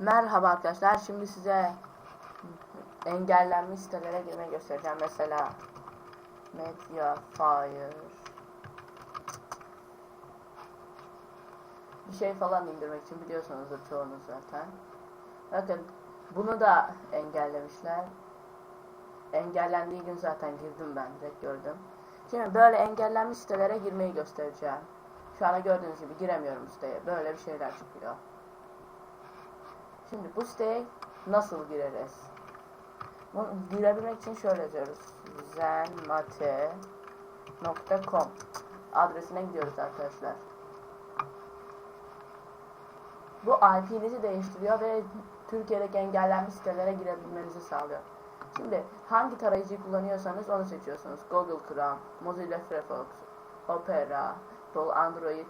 Merhaba arkadaşlar. Şimdi size engellenmiş sitelere girmeyi göstereceğim. Mesela Mediafire bir şey falan indirmek için biliyorsunuzdur çoğunuz zaten. Bakın bunu da engellemişler. Engellendiği gün zaten girdim ben direkt gördüm. Şimdi böyle engellenmiş sitelere girmeyi göstereceğim. Şu anda gördüğünüz gibi giremiyorum siteye. Böyle bir şeyler çıkıyor. Şimdi bu siteye nasıl gireriz? Girebilmek için şöyle yazıyoruz. zenmate.com adresine gidiyoruz arkadaşlar. Bu IP'nizi değiştiriyor ve Türkiye'deki engellenmiş sitelere girebilmenizi sağlıyor. Şimdi hangi tarayıcıyı kullanıyorsanız onu seçiyorsunuz. Google Chrome, Mozilla Firefox, Opera, Apple, Android.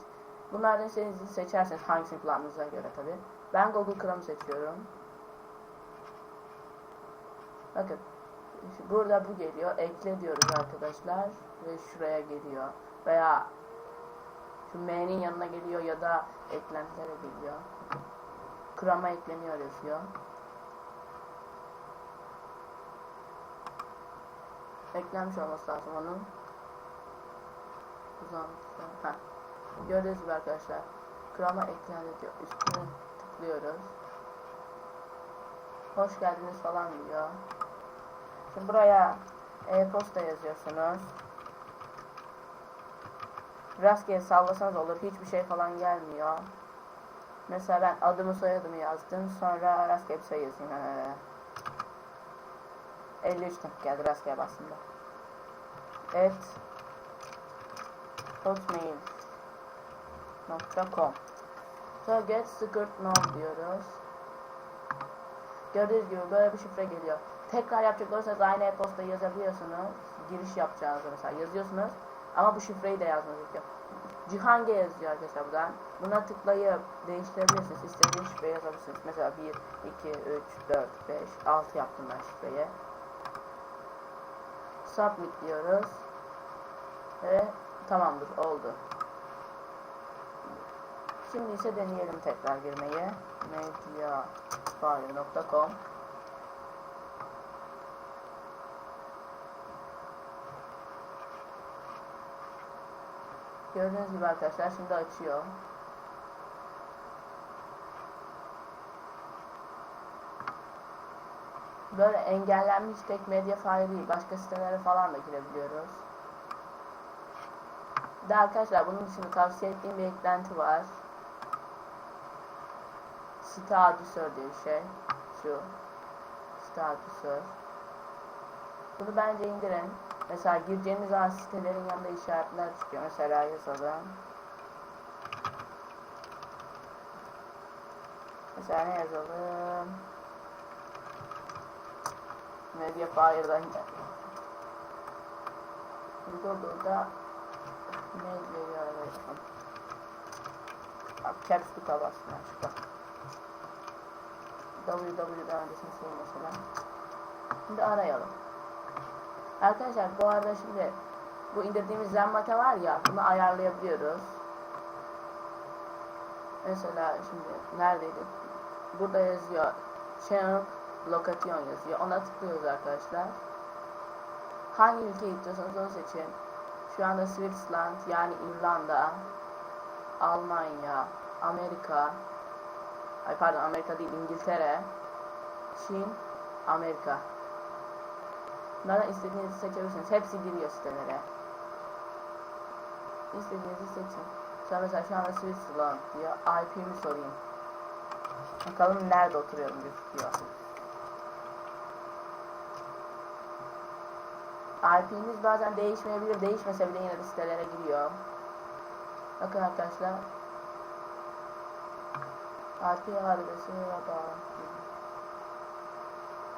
Bunlardan istediğinizi seçerseniz hangisini kullandığınıza göre tabi. Ben Google Chrome seçiyorum. Bakın burada bu geliyor. Ekle diyoruz arkadaşlar ve şuraya geliyor. Veya şu M'nin yanına geliyor ya da eklentilere geliyor. Chrome'a ekleniyor yazıyor. Eklenmiş olması lazım onun. Uzantısı. Heh. Gördüğünüz gibi arkadaşlar. Chrome'a eklendi diyor. Üstüne tıklıyoruz. Hoş geldiniz falan diyor. Şimdi buraya e-posta yazıyorsunuz. Rastgele sallasanız olur. Hiçbir şey falan gelmiyor. Mesela ben adımı soyadımı yazdım. Sonra rastgele bir şey yazayım. Ee, 53 tepki geldi rastgele bastığımda. Evet. Hotmail.com Sonra get secret now diyoruz. Gördüğünüz gibi böyle bir şifre geliyor. Tekrar yapacak olursanız aynı e-postayı yazabiliyorsunuz. Giriş yapacağınızda mesela yazıyorsunuz. Ama bu şifreyi de yazmanız gerekiyor. Cihangir yazıyor arkadaşlar buradan. Buna tıklayıp değiştirebilirsiniz. İstediğiniz şifreyi yazabilirsiniz. Mesela 1, 2, 3, 4, 5, 6 yaptım ben şifreyi. Submit diyoruz. Ve tamamdır oldu. Şimdi ise deneyelim tekrar girmeyi. mediafire.com Gördüğünüz gibi arkadaşlar şimdi açıyor. Böyle engellenmiş tek Mediafire değil, başka sitelere falan da girebiliyoruz. Bir de arkadaşlar bunun dışında tavsiye ettiğim bir eklenti var. Site adüsör diye bir şey. Şu. Site adüsör. Bunu bence indirin. Mesela gireceğiniz zaman sitelerin yanında işaretler çıkıyor. Mesela yazalım. Mesela ne yazalım? Mediafire'dan Google'da Medya'yı arayalım. Bak caps lock'a bastım açıkta. Www'den öncesini sil mesela. Şimdi arayalım. Arkadaşlar bu arada şimdi bu indirdiğimiz Zenmate var ya bunu ayarlayabiliyoruz. Mesela şimdi neredeydi? Burada yazıyor Channel Location yazıyor. Ona tıklıyoruz arkadaşlar. Hangi ülkeyi istiyorsanız onu seçin. Şu anda Switzerland yani İrlanda, Almanya, Amerika, ay pardon Amerika değil İngiltere, Çin, Amerika. Bunlardan istediğinizi seçebilirsiniz. Hepsi giriyor sitelere. İstediğinizi seçin. An mesela şu anda Switzerland diyor. IP'mi sorayım. Bakalım nerede oturuyorum gözüküyor. IP'niz bazen değişmeyebilir. Değişmese bile yine de sitelere giriyor. Bakın arkadaşlar. IP adresi ya da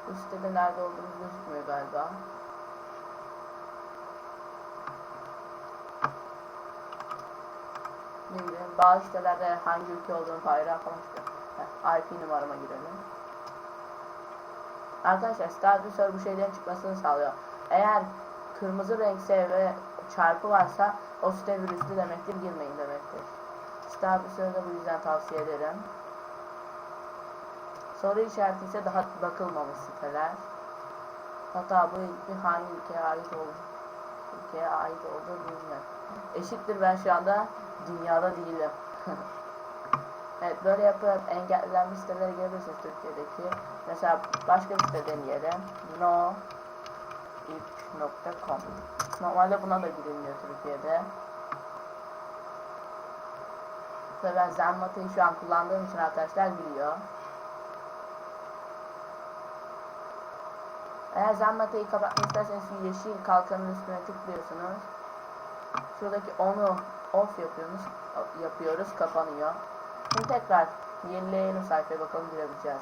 bu sitede nerede olduğumuz gözükmüyor galiba. Ne bazı sitelerde hangi ülke olduğunu bayrağı falan çıkıyor. Heh, IP numarama girelim. Arkadaşlar Stardust bu şeylerin çıkmasını sağlıyor. Eğer kırmızı renkse ve çarpı varsa o site virüslü demektir girmeyin demektir. Stardust'u da bu yüzden tavsiye ederim. Soru işareti ise daha bakılmamış siteler. Hatta bu hangi ülkeye ait olur? Ülkeye ait olduğu bilmiyorum. Eşittir ben şu anda dünyada değilim. evet böyle yapıp engellenmiş sitelere gelebilirsiniz Türkiye'deki. Mesela başka bir site deneyelim. No ip.com Normalde buna da girilmiyor Türkiye'de. Tabii ben Zenmata'yı şu an kullandığım için arkadaşlar biliyor. Eğer Zenmata'yı kapatmak isterseniz şu yeşil kalkanın üstüne tıklıyorsunuz. Şuradaki onu off yapıyoruz, yapıyoruz kapanıyor. Şimdi tekrar yenileyelim sayfaya bakalım girebileceğiz?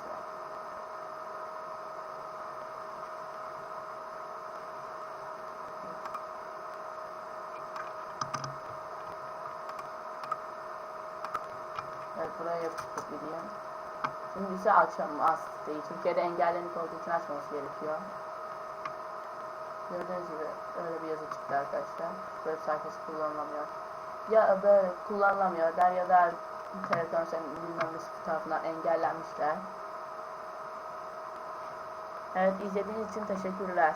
Evet buraya yapıştırıp gideyim. Şimdi ise açamaz değil. Türkiye'de engellenik olduğu için açmaması gerekiyor. Gördüğünüz gibi öyle bir yazı çıktı arkadaşlar. Web sayfası kullanılamıyor. Ya böyle kullanılamıyor der ya da telefon senin bilmem ne tarafından engellenmişler. Evet izlediğiniz için teşekkürler.